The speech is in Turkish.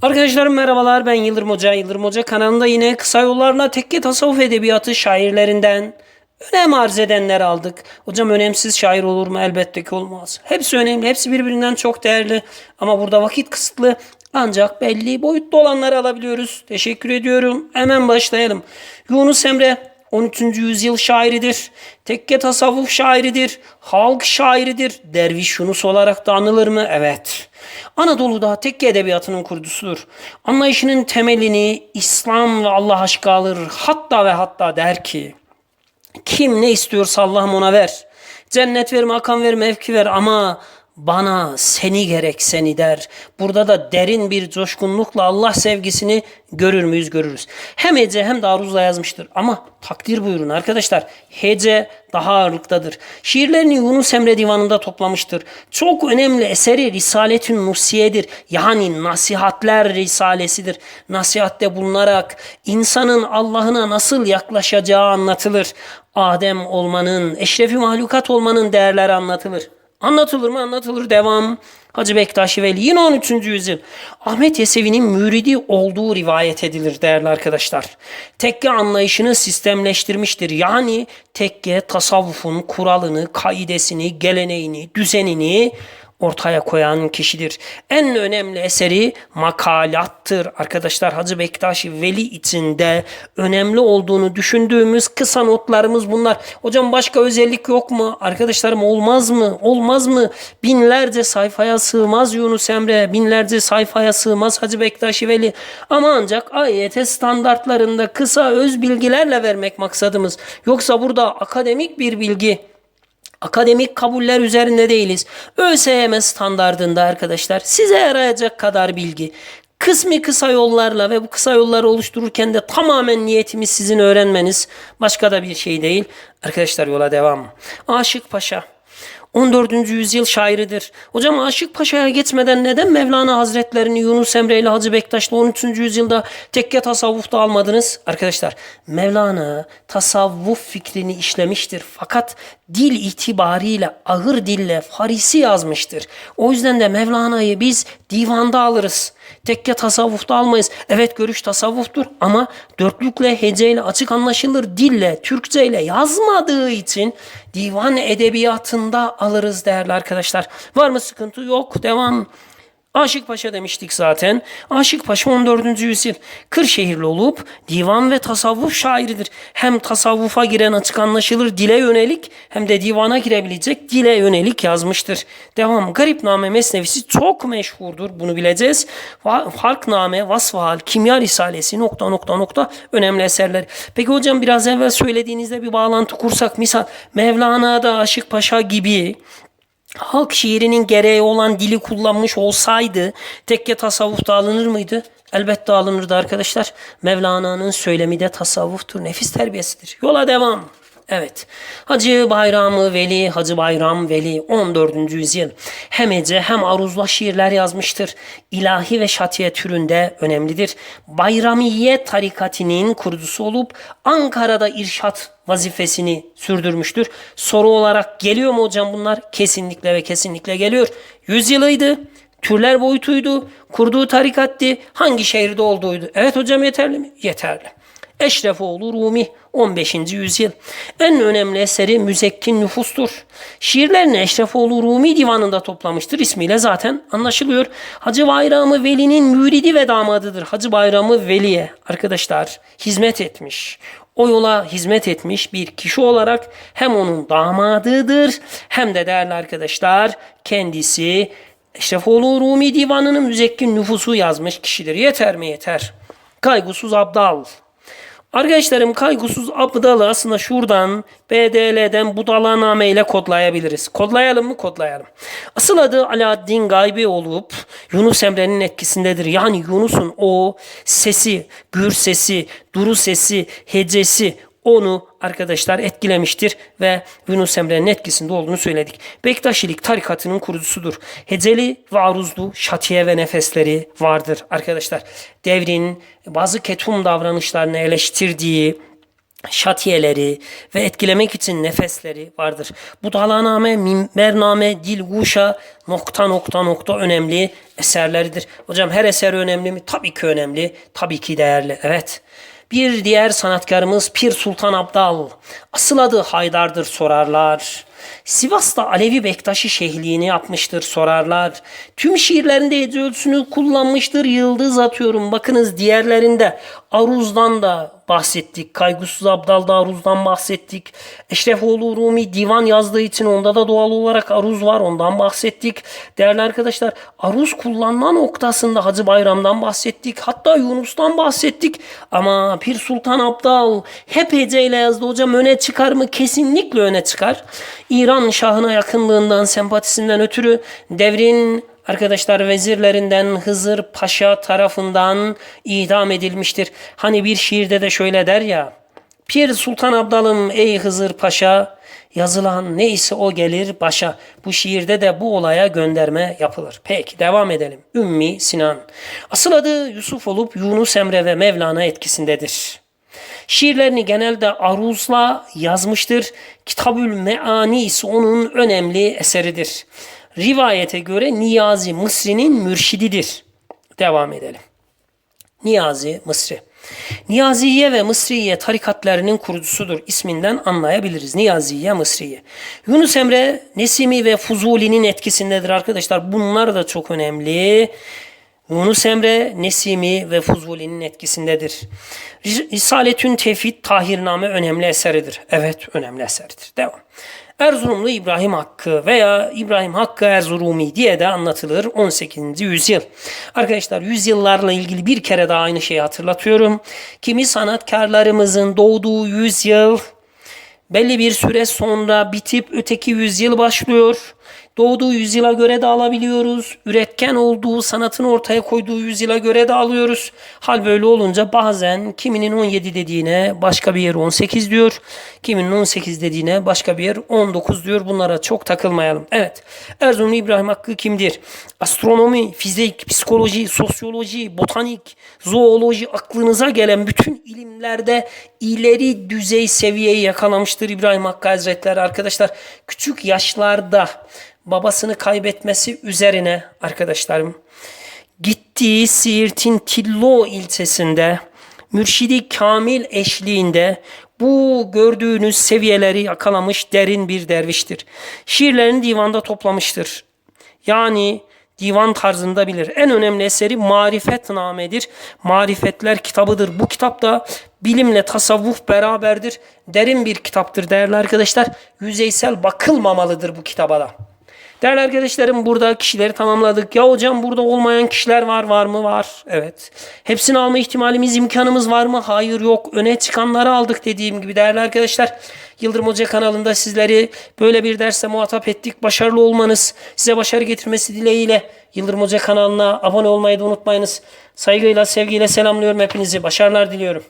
Arkadaşlarım merhabalar ben Yıldırım Hoca. Yıldırım Hoca kanalında yine kısa yollarla tekke tasavvuf edebiyatı şairlerinden önem arz edenler aldık. Hocam önemsiz şair olur mu? Elbette ki olmaz. Hepsi önemli, hepsi birbirinden çok değerli. Ama burada vakit kısıtlı. Ancak belli boyutta olanları alabiliyoruz. Teşekkür ediyorum. Hemen başlayalım. Yunus Emre 13. yüzyıl şairidir. Tekke tasavvuf şairidir. Halk şairidir. Derviş Yunus olarak da anılır mı? Evet. Anadolu'da tekke edebiyatının kurucusudur. Anlayışının temelini İslam ve Allah aşkı alır. Hatta ve hatta der ki kim ne istiyorsa Allah'ım ona ver. Cennet ver, makam ver, mevki ver ama bana seni gerek seni der. Burada da derin bir coşkunlukla Allah sevgisini görür müyüz görürüz. Hem Hece hem de Aruz'la yazmıştır. Ama takdir buyurun arkadaşlar. Hece daha ağırlıktadır. Şiirlerini Yunus Emre Divanı'nda toplamıştır. Çok önemli eseri Risaletün Nusiye'dir. Yani nasihatler risalesidir. Nasihatte bulunarak insanın Allah'ına nasıl yaklaşacağı anlatılır. Adem olmanın, eşrefi mahlukat olmanın değerleri anlatılır. Anlatılır mı? Anlatılır. Devam. Hacı Bektaşi Veli yine 13. yüzyıl. Ahmet Yesevi'nin müridi olduğu rivayet edilir değerli arkadaşlar. Tekke anlayışını sistemleştirmiştir. Yani tekke tasavvufun kuralını, kaidesini, geleneğini, düzenini ortaya koyan kişidir. En önemli eseri makalattır. Arkadaşlar Hacı Bektaşi Veli içinde önemli olduğunu düşündüğümüz kısa notlarımız bunlar. Hocam başka özellik yok mu? Arkadaşlarım olmaz mı? Olmaz mı? Binlerce sayfaya sığmaz Yunus Emre. Binlerce sayfaya sığmaz Hacı Bektaşi Veli. Ama ancak AYT standartlarında kısa öz bilgilerle vermek maksadımız. Yoksa burada akademik bir bilgi akademik kabuller üzerinde değiliz. ÖSYM standardında arkadaşlar size yarayacak kadar bilgi. Kısmi kısa yollarla ve bu kısa yolları oluştururken de tamamen niyetimiz sizin öğrenmeniz. Başka da bir şey değil. Arkadaşlar yola devam. Aşık Paşa. 14. yüzyıl şairidir. Hocam Aşık Paşa'ya geçmeden neden Mevlana Hazretlerini Yunus Emre ile Hacı Bektaş'la 13. yüzyılda tekke tasavvufta almadınız? Arkadaşlar Mevlana tasavvuf fikrini işlemiştir. Fakat dil itibariyle ağır dille Farisi yazmıştır. O yüzden de Mevlana'yı biz divanda alırız. Tekke tasavvufta almayız. Evet görüş tasavvuftur ama dörtlükle, heceyle açık anlaşılır dille, Türkçeyle yazmadığı için divan edebiyatında alırız değerli arkadaşlar. Var mı sıkıntı? Yok. Devam. Aşık Paşa demiştik zaten. Aşık Paşa 14. yüzyıl. Kırşehirli olup divan ve tasavvuf şairidir. Hem tasavvufa giren açık anlaşılır dile yönelik hem de divana girebilecek dile yönelik yazmıştır. Devam. Garipname Mesnevisi çok meşhurdur. Bunu bileceğiz. Farkname, Vasfahal, Kimya Risalesi nokta nokta nokta önemli eserler. Peki hocam biraz evvel söylediğinizde bir bağlantı kursak misal Mevlana'da Aşık Paşa gibi halk şiirinin gereği olan dili kullanmış olsaydı tekke tasavvufta alınır mıydı? Elbette alınırdı arkadaşlar. Mevlana'nın söylemi de tasavvuftur. Nefis terbiyesidir. Yola devam. Evet. Hacı Bayramı Veli, Hacı Bayram Veli 14. yüzyıl. Hem Ece hem aruzla şiirler yazmıştır. İlahi ve şatiye türünde önemlidir. Bayramiye tarikatinin kurucusu olup Ankara'da irşat vazifesini sürdürmüştür. Soru olarak geliyor mu hocam bunlar? Kesinlikle ve kesinlikle geliyor. Yüzyılıydı. Türler boyutuydu. Kurduğu tarikatti. Hangi şehirde olduğuydu? Evet hocam yeterli mi? Yeterli. Eşrefoğlu Rumi 15. yüzyıl. En önemli eseri Müzekkin Nüfus'tur. Şiirlerini Eşrefoğlu Rumi divanında toplamıştır. İsmiyle zaten anlaşılıyor. Hacı Bayramı Veli'nin müridi ve damadıdır. Hacı Bayramı Veli'ye arkadaşlar hizmet etmiş. O yola hizmet etmiş bir kişi olarak hem onun damadıdır hem de değerli arkadaşlar kendisi Eşrefoğlu Rumi divanının müzekkin nüfusu yazmış kişidir. Yeter mi yeter? Kaygısız Abdal. Arkadaşlarım kaygısız abdalı aslında şuradan BDL'den budalaname ile kodlayabiliriz. Kodlayalım mı? Kodlayalım. Asıl adı Alaaddin Gaybi olup Yunus Emre'nin etkisindedir. Yani Yunus'un o sesi, gür sesi, duru sesi, hecesi onu arkadaşlar etkilemiştir ve Yunus Emre'nin etkisinde olduğunu söyledik. Bektaşilik tarikatının kurucusudur. Heceli ve aruzlu şatiye ve nefesleri vardır arkadaşlar. Devrin bazı ketum davranışlarını eleştirdiği şatiyeleri ve etkilemek için nefesleri vardır. Budalaname, minbername, dilguşa nokta nokta nokta önemli eserleridir. Hocam her eser önemli mi? Tabii ki önemli. Tabii ki değerli. Evet. Bir diğer sanatkarımız Pir Sultan Abdal. Asıl adı Haydar'dır sorarlar. Sivas'ta Alevi Bektaşi şehliğini yapmıştır sorarlar. Tüm şiirlerinde hece kullanmıştır yıldız atıyorum. Bakınız diğerlerinde Aruz'dan da bahsettik. Kaygısız Abdal'da Aruz'dan bahsettik. Eşrefoğlu Rumi divan yazdığı için onda da doğal olarak Aruz var. Ondan bahsettik. Değerli arkadaşlar Aruz kullanma noktasında Hacı Bayram'dan bahsettik. Hatta Yunus'tan bahsettik. Ama Pir Sultan Abdal hep heceyle yazdı. Hocam öne çıkar mı? Kesinlikle öne çıkar. İran Şahına yakınlığından, sempatisinden ötürü devrin arkadaşlar vezirlerinden Hızır Paşa tarafından idam edilmiştir. Hani bir şiirde de şöyle der ya. Pir Sultan Abdalım ey Hızır Paşa yazılan neyse o gelir başa. Bu şiirde de bu olaya gönderme yapılır. Peki devam edelim. Ümmi Sinan. Asıl adı Yusuf olup Yunus Emre ve Mevlana etkisindedir. Şiirlerini genelde aruzla yazmıştır. Kitabül Meani ise onun önemli eseridir. Rivayete göre Niyazi Mısri'nin mürşididir. Devam edelim. Niyazi Mısri. Niyaziye ve Mısriye tarikatlarının kurucusudur. İsminden anlayabiliriz. Niyaziye, Mısriye. Yunus Emre, Nesimi ve Fuzuli'nin etkisindedir arkadaşlar. Bunlar da çok önemli. Yunus Emre, Nesimi ve Fuzuli'nin etkisindedir. Risaletün Tevhid Tahirname önemli eseridir. Evet önemli eseridir. Devam. Erzurumlu İbrahim Hakkı veya İbrahim Hakkı Erzurumi diye de anlatılır 18. yüzyıl. Arkadaşlar yüzyıllarla ilgili bir kere daha aynı şeyi hatırlatıyorum. Kimi sanatkarlarımızın doğduğu yüzyıl belli bir süre sonra bitip öteki yüzyıl başlıyor. Doğduğu yüzyıla göre de alabiliyoruz. Üretken olduğu, sanatın ortaya koyduğu yüzyıla göre de alıyoruz. Hal böyle olunca bazen kiminin 17 dediğine başka bir yer 18 diyor. Kiminin 18 dediğine başka bir yer 19 diyor. Bunlara çok takılmayalım. Evet. Erzurumlu İbrahim Hakkı kimdir? Astronomi, fizik, psikoloji, sosyoloji, botanik, zooloji aklınıza gelen bütün ilimlerde ileri düzey seviyeyi yakalamıştır İbrahim Hakkı Hazretleri arkadaşlar. Küçük yaşlarda babasını kaybetmesi üzerine arkadaşlarım gittiği Siirt'in Tillo ilçesinde mürşidi kamil eşliğinde bu gördüğünüz seviyeleri yakalamış derin bir derviştir. Şiirlerini divanda toplamıştır. Yani divan tarzında bilir. En önemli eseri Marifetname'dir. Marifetler kitabıdır. Bu kitap da bilimle tasavvuf beraberdir. Derin bir kitaptır değerli arkadaşlar. Yüzeysel bakılmamalıdır bu kitaba da. Değerli arkadaşlarım burada kişileri tamamladık. Ya hocam burada olmayan kişiler var var mı? Var. Evet. Hepsini alma ihtimalimiz, imkanımız var mı? Hayır yok. Öne çıkanları aldık dediğim gibi değerli arkadaşlar. Yıldırım Hoca kanalında sizleri böyle bir derse muhatap ettik. Başarılı olmanız, size başarı getirmesi dileğiyle Yıldırım Hoca kanalına abone olmayı da unutmayınız. Saygıyla, sevgiyle selamlıyorum hepinizi. Başarılar diliyorum.